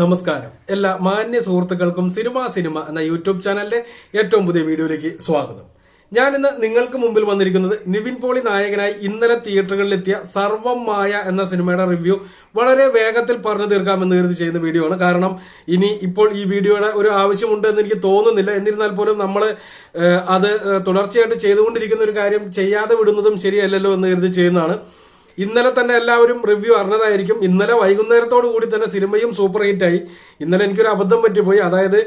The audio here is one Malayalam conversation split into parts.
നമസ്കാരം. എല്ലാ മാന്യ സുഹൃത്തുക്കൾക്കും സിനിമ സിനിമ എന്ന യൂട്യൂബ് ചാനലിന്റെ ഏറ്റവും പുതിയ വീഡിയോയിലേക്ക് സ്വാഗതം. ഞാനിന്ന് നിങ്ങൾക്ക് മുമ്പിൽ വന്നിരിക്കുന്നത് നിവിൻ പോളി നായകനായി ഇന്നലെ തിയേറ്ററുകളിലെത്തിയ സർവം മായ എന്ന സിനിമയുടെ റിവ്യൂ വളരെ വേഗത്തിൽ പറഞ്ഞു തീർക്കാമെന്ന് കരുതി ചെയ്യുന്ന വീഡിയോ ആണ് കാരണം ഇനി ഇപ്പോൾ ഈ വീഡിയോയുടെ ഒരു ആവശ്യമുണ്ട് എന്ന് എനിക്ക് തോന്നുന്നില്ല. എന്നിരുന്നാൽ പോലും നമ്മൾ അത് തുടർച്ചയായിട്ട് ചെയ്തുകൊണ്ടിരിക്കുന്ന ഒരു കാര്യം ചെയ്യാതെ വിടുന്നതും ശരിയല്ലല്ലോ എന്ന് കരുതി ചെയ്യുന്നതാണ്. ഇന്നലെ തന്നെ എല്ലാവരും റിവ്യൂ അറിഞ്ഞതായിരിക്കും. ഇന്നലെ വൈകുന്നേരത്തോടു കൂടി തന്നെ സിനിമയും സൂപ്പർ ഹിറ്റ് ആയി. ഇന്നലെ എനിക്കൊരു അബദ്ധം പറ്റിപ്പോയി. അതായത്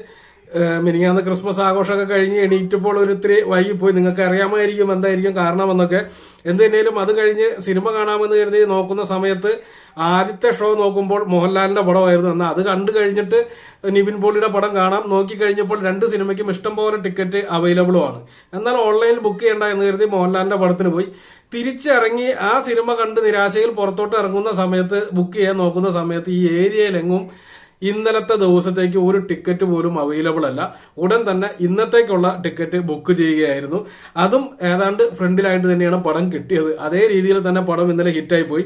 മിനിങ്ങാന്ന് ക്രിസ്മസ് ആഘോഷമൊക്കെ കഴിഞ്ഞ് എണീറ്റപ്പോൾ ഒരു ഇത്തിരി വൈകിപ്പോയി. നിങ്ങൾക്ക് അറിയാമായിരിക്കും എന്തായിരിക്കും കാരണമെന്നൊക്കെ. എന്ത് തന്നെയാലും അത് കഴിഞ്ഞ് സിനിമ കാണാമെന്ന് കരുതി നോക്കുന്ന സമയത്ത് ആദ്യത്തെ ഷോ നോക്കുമ്പോൾ മോഹൻലാലിന്റെ പടമായിരുന്നു. എന്നാൽ അത് കണ്ടു കഴിഞ്ഞിട്ട് നിവിൻ പോളിയുടെ പടം കാണാം. നോക്കി കഴിഞ്ഞപ്പോൾ രണ്ട് സിനിമയ്ക്കും ഇഷ്ടം പോലെ ടിക്കറ്റ് അവൈലബിളും ആണ്. എന്നാൽ ഓൺലൈനിൽ ബുക്ക് ചെയ്യേണ്ട എന്ന് കരുതി മോഹൻലാലിന്റെ പടത്തിന് പോയി. തിരിച്ചിറങ്ങി ആ സിനിമ കണ്ട് നിരാശയിൽ പുറത്തോട്ട് ഇറങ്ങുന്ന സമയത്ത് ബുക്ക് ചെയ്യാൻ നോക്കുന്ന സമയത്ത് ഈ ഏരിയയിലെങ്ങും ഇന്നലത്തെ ദിവസത്തേക്ക് ഒരു ടിക്കറ്റ് പോലും അവൈലബിൾ അല്ല. ഉടൻ തന്നെ ഇന്നത്തേക്കുള്ള ടിക്കറ്റ് ബുക്ക് ചെയ്യുകയായിരുന്നു. അതും ഏതാണ്ട് ഫ്രണ്ടിലായിട്ട് തന്നെയാണ് പടം കിട്ടിയത്. അതേ രീതിയിൽ തന്നെ പടം ഇന്നലെ ഹിറ്റായി പോയി.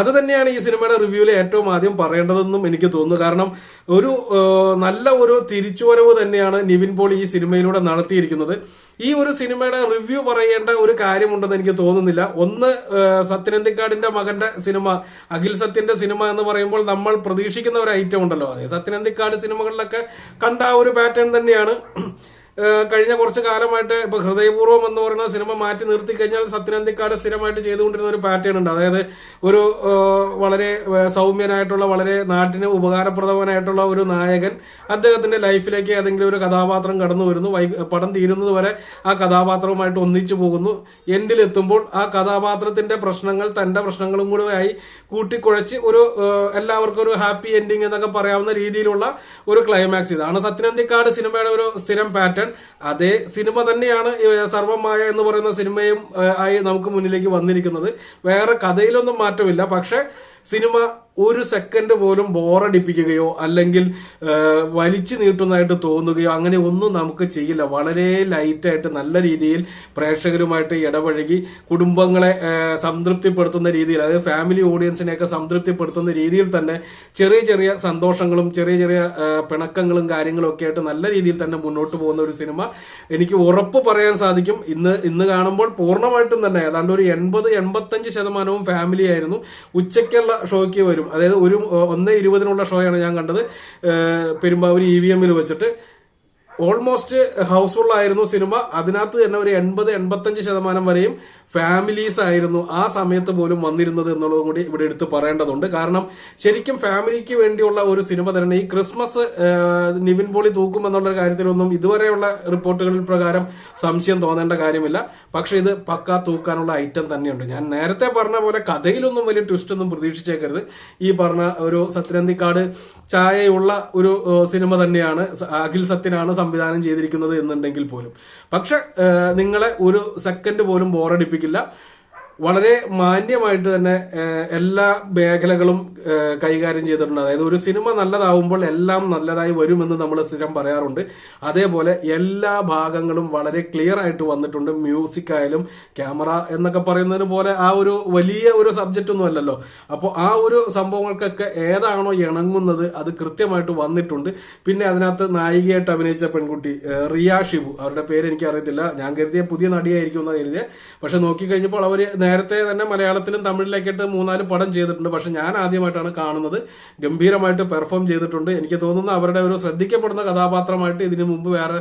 അത് തന്നെയാണ് ഈ സിനിമയുടെ റിവ്യൂവിൽ ഏറ്റവും ആദ്യം പറയേണ്ടതെന്നും എനിക്ക് തോന്നുന്നു. കാരണം ഒരു നല്ല ഒരു തിരിച്ചുവരവ് തന്നെയാണ് നിവിൻ പോൾ ഈ സിനിമയിലൂടെ നടത്തിയിരിക്കുന്നത്. ഈ ഒരു സിനിമയുടെ റിവ്യൂ പറയേണ്ട ഒരു കാര്യമുണ്ടെന്ന് എനിക്ക് തോന്നുന്നില്ല. ഒന്ന് സത്യനന്ദിക്കാടിന്റെ മകന്റെ സിനിമ അഖിൽ സത്യന്റെ സിനിമ എന്ന് പറയുമ്പോൾ നമ്മൾ പ്രതീക്ഷിക്കുന്ന ഒരു ഐറ്റം ഉണ്ടല്ലോ. അതെ സത്യനന്ദിക്കാട് സിനിമകളിലൊക്കെ കണ്ട ആ ഒരു പാറ്റേൺ തന്നെയാണ്. കഴിഞ്ഞ കുറച്ച് കാലമായിട്ട് ഇപ്പൊ ഹൃദയപൂർവം എന്ന് പറയുന്ന സിനിമ മാറ്റി നിർത്തി കഴിഞ്ഞാൽ സത്യനന്ദിക്കാട് സ്ഥിരമായിട്ട് ചെയ്തുകൊണ്ടിരുന്ന ഒരു പാറ്റേൺ ഉണ്ട്. അതായത് ഒരു വളരെ സൗമ്യനായിട്ടുള്ള വളരെ നാട്ടിന് ഉപകാരപ്രദമായിട്ടുള്ള ഒരു നായകൻ അദ്ദേഹത്തിന്റെ ലൈഫിലേക്ക് ഏതെങ്കിലും ഒരു കഥാപാത്രം കടന്നു വരുന്നു. പടം തീരുന്നത് വരെ ആ കഥാപാത്രവുമായിട്ട് ഒന്നിച്ചു പോകുന്നു. എൻഡിലെത്തുമ്പോൾ ആ കഥാപാത്രത്തിന്റെ പ്രശ്നങ്ങൾ തന്റെ പ്രശ്നങ്ങളും കൂടെ ആയി കൂട്ടിക്കുഴച്ച് ഒരു എല്ലാവർക്കും ഒരു ഹാപ്പി എൻഡിങ് എന്നൊക്കെ പറയാവുന്ന രീതിയിലുള്ള ഒരു ക്ലൈമാക്സ് ഇതാണ് സത്യനന്ദിക്കാട് സിനിമയുടെ ഒരു സ്ഥിരം പാറ്റേൺ. അതേ സിനിമ തന്നെയാണ് സർവമായ എന്ന് പറയുന്ന സിനിമയും ആയി നമുക്ക് മുന്നിലേക്ക് വന്നിരിക്കുന്നത്. വേറെ കഥയിലൊന്നും മാറ്റമില്ല. പക്ഷെ സിനിമ ഒരു സെക്കൻഡ് പോലും ബോറടിപ്പിക്കുകയോ അല്ലെങ്കിൽ വലിച്ചു നീട്ടുന്നതായിട്ട് തോന്നുകയോ അങ്ങനെ ഒന്നും നമുക്ക് ചെയ്യില്ല. വളരെ ലൈറ്റായിട്ട് നല്ല രീതിയിൽ പ്രേക്ഷകരുമായിട്ട് ഇടപഴകി കുടുംബങ്ങളെ സംതൃപ്തിപ്പെടുത്തുന്ന രീതിയിൽ അതായത് ഫാമിലി ഓഡിയൻസിനെയൊക്കെ സംതൃപ്തിപ്പെടുത്തുന്ന രീതിയിൽ തന്നെ ചെറിയ ചെറിയ സന്തോഷങ്ങളും ചെറിയ ചെറിയ പിണക്കങ്ങളും കാര്യങ്ങളും ഒക്കെ ആയിട്ട് നല്ല രീതിയിൽ തന്നെ മുന്നോട്ട് പോകുന്ന ഒരു സിനിമ എനിക്ക് ഉറപ്പ് പറയാൻ സാധിക്കും. ഇന്ന് ഇന്ന് കാണുമ്പോൾ പൂർണമായിട്ടും തന്നെ ഏതാണ്ട് ഒരു എൺപത് എൺപത്തഞ്ച് ശതമാനവും ഫാമിലി ആയിരുന്നു. ഉച്ചയ്ക്കുള്ള ഷോയ്ക്ക് വരും അതായത് ഒരു ഒന്ന് ഇരുപതിനുള്ള ഷോയാണ് ഞാൻ കണ്ടത്. പെരുമ്പാവൂർ ഇ വി എമ്മിൽ വെച്ചിട്ട്. ഓൾമോസ്റ്റ് ഹൗസ്ഫുൾ ആയിരുന്നു സിനിമ. അതിനകത്ത് തന്നെ ഒരു എൺപത് എൺപത്തഞ്ച് ശതമാനം വരെയും ഫാമിലീസ് ആയിരുന്നു ആ സമയത്ത് പോലും വന്നിരുന്നത് എന്നുള്ളതും കൂടി ഇവിടെ എടുത്ത് പറയേണ്ടതുണ്ട്. കാരണം ശരിക്കും ഫാമിലിക്ക് വേണ്ടിയുള്ള ഒരു സിനിമ തന്നെ ഈ ക്രിസ്മസ് നിവിൻ പോളി തൂക്കും എന്നുള്ള കാര്യത്തിലൊന്നും ഇതുവരെയുള്ള റിപ്പോർട്ടുകളിൽ പ്രകാരം സംശയം തോന്നേണ്ട കാര്യമില്ല. പക്ഷെ ഇത് പക്ക തൂക്കാനുള്ള ഐറ്റം തന്നെയുണ്ട്. ഞാൻ നേരത്തെ പറഞ്ഞ പോലെ കഥയിലൊന്നും വലിയ ട്വിസ്റ്റ് ഒന്നും പ്രതീക്ഷിച്ചേക്കരുത്. ഈ പറഞ്ഞ ഒരു സത്യനന്ദിക്കാട് ചായയുള്ള ഒരു സിനിമ തന്നെയാണ് അഖിൽ സത്യനാണ് സംവിധാനം ചെയ്തിരിക്കുന്നത് എന്നുണ്ടെങ്കിൽ പോലും. പക്ഷെ നിങ്ങളെ ഒരു സെക്കൻഡ് പോലും ബോറടിപ്പിക്കില്ല വളരെ മാന്യമായിട്ട് തന്നെ എല്ലാ മേഖലകളും കൈകാര്യം ചെയ്തിട്ടുണ്ട്. അതായത് ഒരു സിനിമ നല്ലതാവുമ്പോൾ എല്ലാം നല്ലതായി വരുമെന്ന് നമ്മൾ സ്ഥിരം പറയാറുണ്ട്. അതേപോലെ എല്ലാ ഭാഗങ്ങളും വളരെ ക്ലിയർ ആയിട്ട് വന്നിട്ടുണ്ട്. മ്യൂസിക് ആയാലും ക്യാമറ എന്നൊക്കെ പറയുന്നതിന് പോലെ ആ ഒരു വലിയ ഒരു സബ്ജക്റ്റ് ഒന്നും അല്ലല്ലോ. അപ്പോൾ ആ ഒരു സംഭവങ്ങൾക്കൊക്കെ ഏതാണോ ഇണങ്ങുന്നത് അത് കൃത്യമായിട്ട് വന്നിട്ടുണ്ട്. പിന്നെ അതിനകത്ത് നായികയായിട്ട് അഭിനയിച്ച പെൺകുട്ടി റിയാ ഷിബു. അവരുടെ പേര് എനിക്ക് അറിയത്തില്ല ഞാൻ കരുതിയ പുതിയ നടിയായിരിക്കും എന്നാണ് കരുതിയത് പക്ഷെ നോക്കിക്കഴിഞ്ഞപ്പോൾ അവർ നേരത്തെ തന്നെ മലയാളത്തിലും തമിഴിലേക്കിട്ട് മൂന്നാൽ പടം ചെയ്തിട്ടുണ്ട്. പക്ഷെ ഞാൻ ആദ്യമായിട്ടാണ് കാണുന്നത്. ഗംഭീരമായിട്ട് പെർഫോം ചെയ്തിട്ടുണ്ട്. എനിക്ക് തോന്നുന്നു അവരുടെ ഒരു ശ്രദ്ധിക്കപ്പെടുന്ന കഥാപാത്രമായിട്ട് ഇതിനു മുമ്പ് വേറെ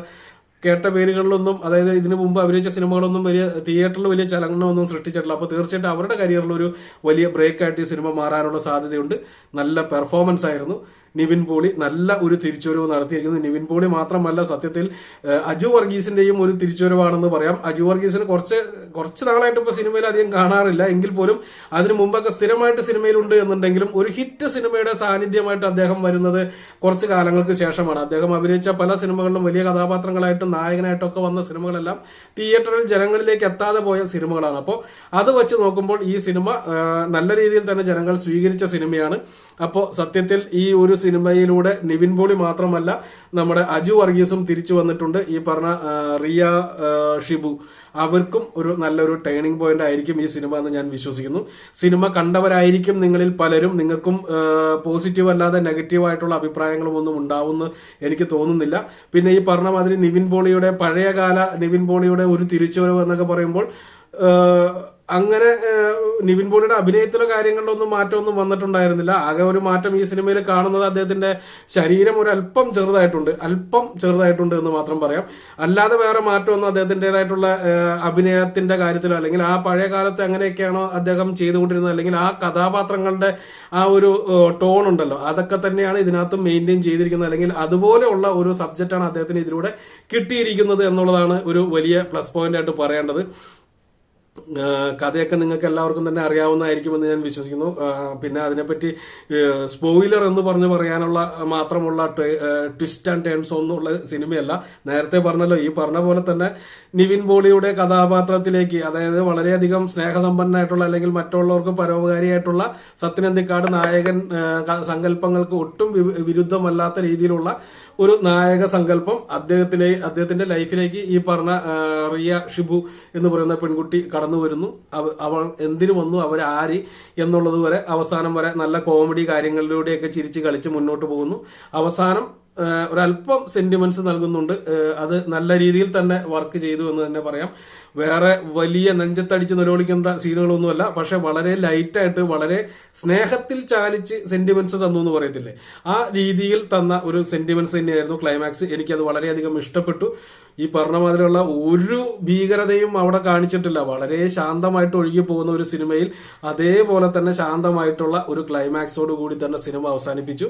കേട്ട പേരുകളിലൊന്നും അതായത് ഇതിനു മുമ്പ് അഭിനയിച്ച സിനിമകളൊന്നും വലിയ തിയേറ്ററിൽ വലിയ ചലനമൊന്നും സൃഷ്ടിച്ചിട്ടില്ല. അപ്പോൾ തീർച്ചയായിട്ടും അവരുടെ കരിയറിൽ ഒരു വലിയ ബ്രേക്ക് ആയിട്ട് ഈ സിനിമ മാറാനുള്ള സാധ്യതയുണ്ട്. നല്ല പെർഫോമൻസ് ആയിരുന്നു. നിവിൻ പോളി നല്ല ഒരു തിരിച്ചുവരവ് നടത്തിയിരിക്കുന്നത്. നിവിൻ പോളി മാത്രമല്ല സത്യത്തിൽ അജു വർഗീസിന്റെയും ഒരു തിരിച്ചുവരവാണെന്ന് പറയാം. അജു വർഗീസിന് കുറച്ച് കുറച്ച് നാളായിട്ട് ഇപ്പൊ സിനിമയിൽ അധികം കാണാറില്ല. എങ്കിൽ പോലും അതിനു മുമ്പൊക്കെ സ്ഥിരമായിട്ട് സിനിമയിലുണ്ട് എന്നുണ്ടെങ്കിലും ഒരു ഹിറ്റ് സിനിമയുടെ സാന്നിധ്യമായിട്ട് അദ്ദേഹം വരുന്നത് കുറച്ച് കാലങ്ങൾക്ക് ശേഷമാണ്. അദ്ദേഹം അഭിനയിച്ച പല സിനിമകളിലും വലിയ കഥാപാത്രങ്ങളായിട്ടും നായകനായിട്ടൊക്കെ വന്ന സിനിമകളെല്ലാം തിയേറ്ററിൽ ജനങ്ങളിലേക്ക് എത്താതെ പോയ സിനിമകളാണ്. അപ്പോൾ അത് വെച്ച് നോക്കുമ്പോൾ ഈ സിനിമ നല്ല രീതിയിൽ തന്നെ ജനങ്ങൾ സ്വീകരിച്ച സിനിമയാണ്. അപ്പോൾ സത്യത്തിൽ ഈ ഒരു സിനിമയിലൂടെ നിവിൻ പോളി മാത്രമല്ല നമ്മുടെ അജു വർഗീസും തിരിച്ചു വന്നിട്ടുണ്ട്. ഈ പറഞ്ഞ റിയ ഷിബു അവർക്കും ഒരു നല്ലൊരു ടേണിംഗ് പോയിന്റ് ആയിരിക്കും ഈ സിനിമ എന്ന് ഞാൻ വിശ്വസിക്കുന്നു. സിനിമ കണ്ടവരായിരിക്കും നിങ്ങളിൽ പലരും. നിങ്ങൾക്കും പോസിറ്റീവ് അല്ലാതെ നെഗറ്റീവ് ആയിട്ടുള്ള അഭിപ്രായങ്ങളും ഒന്നും ഉണ്ടാവുമെന്ന് എനിക്ക് തോന്നുന്നില്ല. പിന്നെ ഈ പറഞ്ഞ മാതിരി നിവിൻ പോളിയുടെ പഴയകാല നിവിൻ പോളിയുടെ ഒരു തിരിച്ചുവരവ് എന്നൊക്കെ പറയുമ്പോൾ അങ്ങനെ നിവിൻ പോളിയുടെ അഭിനയത്തിലോ കാര്യങ്ങളിലൊന്നും മാറ്റമൊന്നും വന്നിട്ടുണ്ടായിരുന്നില്ല. ആകെ ഒരു മാറ്റം ഈ സിനിമയിൽ കാണുന്നത് അദ്ദേഹത്തിന്റെ ശരീരം ഒരു അല്പം ചെറുതായിട്ടുണ്ട്. അല്പം ചെറുതായിട്ടുണ്ട് എന്ന് മാത്രം പറയാം. അല്ലാതെ വേറെ മാറ്റമൊന്നും അദ്ദേഹത്തിന്റെതായിട്ടുള്ള അഭിനയത്തിന്റെ കാര്യത്തിലോ അല്ലെങ്കിൽ ആ പഴയ കാലത്ത് അങ്ങനെയൊക്കെയാണോ അദ്ദേഹം ചെയ്തുകൊണ്ടിരുന്നത്? അല്ലെങ്കിൽ ആ കഥാപാത്രങ്ങളുടെ ആ ഒരു ടോൺ ഉണ്ടല്ലോ. അതൊക്കെ തന്നെയാണ് ഇതിനകത്ത് മെയിന്റെയിൻ ചെയ്തിരിക്കുന്നത്. അല്ലെങ്കിൽ അതുപോലെയുള്ള ഒരു സബ്ജക്റ്റാണ് അദ്ദേഹത്തിന് ഇതിലൂടെ കിട്ടിയിരിക്കുന്നത് എന്നുള്ളതാണ് ഒരു വലിയ പ്ലസ് പോയിന്റ് ആയിട്ട് പറയേണ്ടത്. കഥയൊക്കെ നിങ്ങൾക്ക് എല്ലാവർക്കും തന്നെ അറിയാവുന്നതായിരിക്കുമെന്ന് ഞാൻ വിശ്വസിക്കുന്നു. പിന്നെ അതിനെപ്പറ്റി സ്പോയിലർ എന്ന് പറഞ്ഞു പറയാനുള്ള മാത്രമുള്ള ട്വിസ്റ്റ് ആൻഡ് ടേൺസ് ഒന്നുള്ള സിനിമയല്ല. നേരത്തെ പറഞ്ഞല്ലോ ഈ പറഞ്ഞ പോലെ തന്നെ നിവിൻ പോളിയുടെ കഥാപാത്രത്തിലേക്ക് അതായത് വളരെയധികം സ്നേഹസമ്പന്നനായിട്ടുള്ള അല്ലെങ്കിൽ മറ്റുള്ളവർക്ക് പരോപകാരിയായിട്ടുള്ള സത്യനന്ദിക്കാട് നായകൻ സങ്കല്പങ്ങൾക്ക് ഒട്ടും വിരുദ്ധമല്ലാത്ത രീതിയിലുള്ള ഒരു നായക സങ്കല്പം അദ്ദേഹത്തിലെ അദ്ദേഹത്തിന്റെ ലൈഫിലേക്ക് ഈ പറഞ്ഞ റിയ ഷിബു എന്ന് പറയുന്ന പെൺകുട്ടി കടന്നു വരുന്നു. അവ- അവൾ എന്തിനു വന്നു? അവർ ആര്? എന്നുള്ളത് വരെ അവസാനം വരെ നല്ല കോമഡി കാര്യങ്ങളിലൂടെയൊക്കെ ചിരിച്ച് കളിച്ച് മുന്നോട്ട് പോകുന്നു. അവസാനം ഒരല്പം സെന്റിമെന്റ്സ് നൽകുന്നുണ്ട്. അത് നല്ല രീതിയിൽ തന്നെ വർക്ക് ചെയ്തു എന്ന് തന്നെ പറയാം. വേറെ വലിയ നെഞ്ചത്തടിച്ച് നിലവിളിക്കുന്ന സീനുകളൊന്നുമല്ല പക്ഷെ വളരെ ലൈറ്റായിട്ട് വളരെ സ്നേഹത്തിൽ ചാലിച്ച് സെന്റിമെന്റ്സ് തന്നു എന്ന് പറയത്തില്ലേ? ആ രീതിയിൽ തന്ന ഒരു സെന്റിമെന്റ്സ് തന്നെയായിരുന്നു ക്ലൈമാക്സ് എനിക്കത് വളരെയധികം ഇഷ്ടപ്പെട്ടു. ഈ പറഞ്ഞ മാതിരിയുള്ള ഒരു ഭീകരതയും അവിടെ കാണിച്ചിട്ടില്ല. വളരെ ശാന്തമായിട്ട് ഒഴുകി പോകുന്ന ഒരു സിനിമയിൽ അതേപോലെ തന്നെ ശാന്തമായിട്ടുള്ള ഒരു ക്ലൈമാക്സോട് കൂടി തന്നെ സിനിമ അവസാനിപ്പിച്ചു.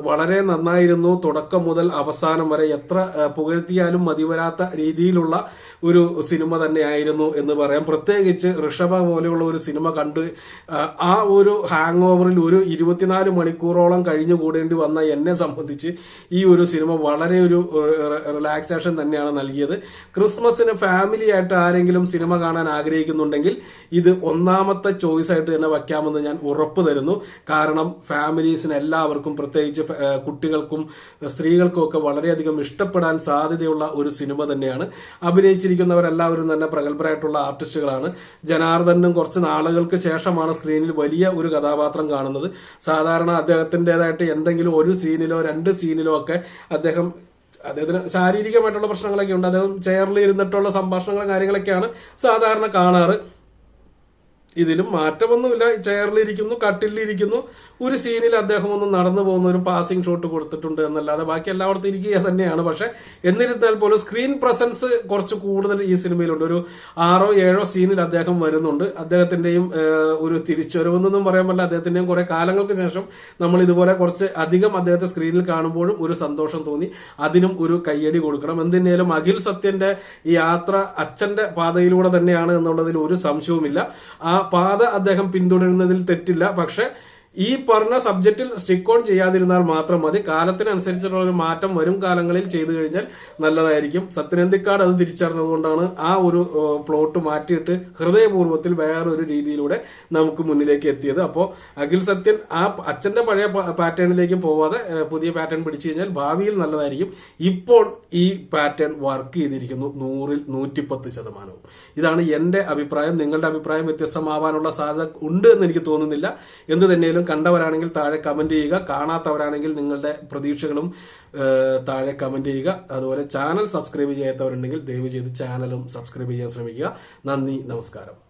വളരെ നന്നായിരുന്നു. തുടക്കം മുതൽ അവസാനം വരെ എത്ര പുകഴ്ത്തിയാലും മതിവരാത്ത രീതിയിലുള്ള ഒരു സിനിമ തന്നെയായിരുന്നു എന്ന് പറയാം. പ്രത്യേകിച്ച് ഋഷഭ പോലെയുള്ള ഒരു സിനിമ കണ്ട് ആ, ഒരു ഹാങ് ഓവറിൽ ഒരു ഇരുപത്തിനാല് മണിക്കൂറോളം കഴിഞ്ഞു കൂടേണ്ടി വന്ന എന്നെ സംബന്ധിച്ച് ഈ ഒരു സിനിമ വളരെ ഒരു റിലാക്സേഷൻ തന്നെയാണ് നൽകിയത്. ക്രിസ്മസിന് ഫാമിലി ആയിട്ട് ആരെങ്കിലും സിനിമ കാണാൻ ആഗ്രഹിക്കുന്നുണ്ടെങ്കിൽ ഇത് ഒന്നാമത്തെ ചോയ്സ് ആയിട്ട് തന്നെ വയ്ക്കാമെന്ന് ഞാൻ ഉറപ്പ് തരുന്നു. കാരണം ഫാമിലീസിന് എല്ലാവർക്കും പ്രത്യേകിച്ച് കുട്ടികൾക്കും സ്ത്രീകൾക്കും ഒക്കെ വളരെയധികം ഇഷ്ടപ്പെടാൻ സാധ്യതയുള്ള ഒരു സിനിമ തന്നെയാണ്. അഭിനയിച്ചിരിക്കുന്നവരെല്ലാവരും തന്നെ പ്രഗത്ഭരായിട്ടുള്ള ആർട്ടിസ്റ്റുകളാണ്. ജനാർദ്ദനും കുറച്ച് നാളുകൾക്ക് ശേഷമാണ് സ്ക്രീനിൽ വലിയ ഒരു കഥാപാത്രം കാണുന്നത്. സാധാരണ അദ്ദേഹത്തിന്റെതായിട്ട് എന്തെങ്കിലും ഒരു സീനിലോ രണ്ട് സീനിലോ ഒക്കെ അദ്ദേഹം അദ്ദേഹത്തിന് ശാരീരികമായിട്ടുള്ള പ്രശ്നങ്ങളൊക്കെ ഉണ്ട്. അദ്ദേഹം ചെയറിൽ ഇരുന്നിട്ടുള്ള സംഭാഷണങ്ങളും കാര്യങ്ങളൊക്കെയാണ് സാധാരണ കാണാറ്. ഇതിലും മാറ്റമൊന്നുമില്ല. ചെയറിലിരിക്കുന്നു കട്ടിലിരിക്കുന്നു. ഒരു സീനിൽ അദ്ദേഹം ഒന്ന് നടന്നു പോകുന്ന ഒരു പാസിംഗ് ഷോട്ട് കൊടുത്തിട്ടുണ്ട് എന്നല്ലാതെ ബാക്കി എല്ലായിടത്തും ഇരിക്കുക തന്നെയാണ്. പക്ഷെ എന്നിരുന്നാൽ പോലും സ്ക്രീൻ പ്രസൻസ് കുറച്ച് കൂടുതൽ ഈ സിനിമയിലുണ്ട്. ഒരു ആറോ ഏഴോ സീനിൽ അദ്ദേഹം വരുന്നുണ്ട്. അദ്ദേഹത്തിന്റെയും ഒരു തിരിച്ചുവരവെന്നൊന്നും പറയാൻ പറ്റില്ല. അദ്ദേഹത്തിന്റെയും കുറെ കാലങ്ങൾക്ക് ശേഷം നമ്മൾ ഇതുപോലെ കുറച്ച് അധികം അദ്ദേഹത്തെ സ്ക്രീനിൽ കാണുമ്പോഴും ഒരു സന്തോഷം തോന്നി. അതിനും ഒരു കയ്യടി കൊടുക്കണം. എന്തിനേലും അഖിൽ സത്യന്റെ ഈ യാത്ര അച്ഛന്റെ പാതയിലൂടെ തന്നെയാണ് എന്നുള്ളതിൽ ഒരു സംശയവുമില്ല. ആ പാത അദ്ദേഹം പിന്തുടരുന്നതിൽ തെറ്റില്ല. പക്ഷെ ഈ പറഞ്ഞ സബ്ജക്റ്റിൽ സ്റ്റിക്ക് ഓൺ ചെയ്യാതിരുന്നാൽ മാത്രം മതി. കാലത്തിനനുസരിച്ചുള്ള ഒരു മാറ്റം വരും കാലങ്ങളിൽ ചെയ്തു കഴിഞ്ഞാൽ നല്ലതായിരിക്കും. സത്യനന്ദിക്കാട് അത് തിരിച്ചറിഞ്ഞതുകൊണ്ടാണ് ആ ഒരു പ്ലോട്ട് മാറ്റിയിട്ട് ഹൃദയപൂർവത്തിൽ വേറൊരു രീതിയിലൂടെ നമുക്ക് മുന്നിലേക്ക് എത്തിയത്. അപ്പോൾ അഖിൽ സത്യൻ ആ അച്ഛന്റെ പഴയ പാറ്റേണിലേക്ക് പോവാതെ പുതിയ പാറ്റേൺ പിടിച്ചു കഴിഞ്ഞാൽ ഭാവിയിൽ നല്ലതായിരിക്കും. ഇപ്പോൾ ഈ പാറ്റേൺ വർക്ക് ചെയ്തിരിക്കുന്നു നൂറിൽ നൂറ്റിപ്പത്ത് ശതമാനവും. ഇതാണ് എന്റെ അഭിപ്രായം. നിങ്ങളുടെ അഭിപ്രായം വ്യത്യസ്തമാവാനുള്ള സാധ്യത ഉണ്ട് എന്ന് എനിക്ക് തോന്നുന്നില്ല. എന്ത് തന്നെയാലും കണ്ടവരാണെങ്കിൽ താഴെ കമന്റ് ചെയ്യുക. കാണാത്തവരാണെങ്കിൽ നിങ്ങളുടെ പ്രതീക്ഷകളും താഴെ കമന്റ് ചെയ്യുക. അതുപോലെ ചാനൽ സബ്സ്ക്രൈബ് ചെയ്യാത്തവരുണ്ടെങ്കിൽ ദയവ് ചെയ്ത് ചാനലും സബ്സ്ക്രൈബ് ചെയ്യാൻ ശ്രമിക്കുക. നന്ദി നമസ്കാരം.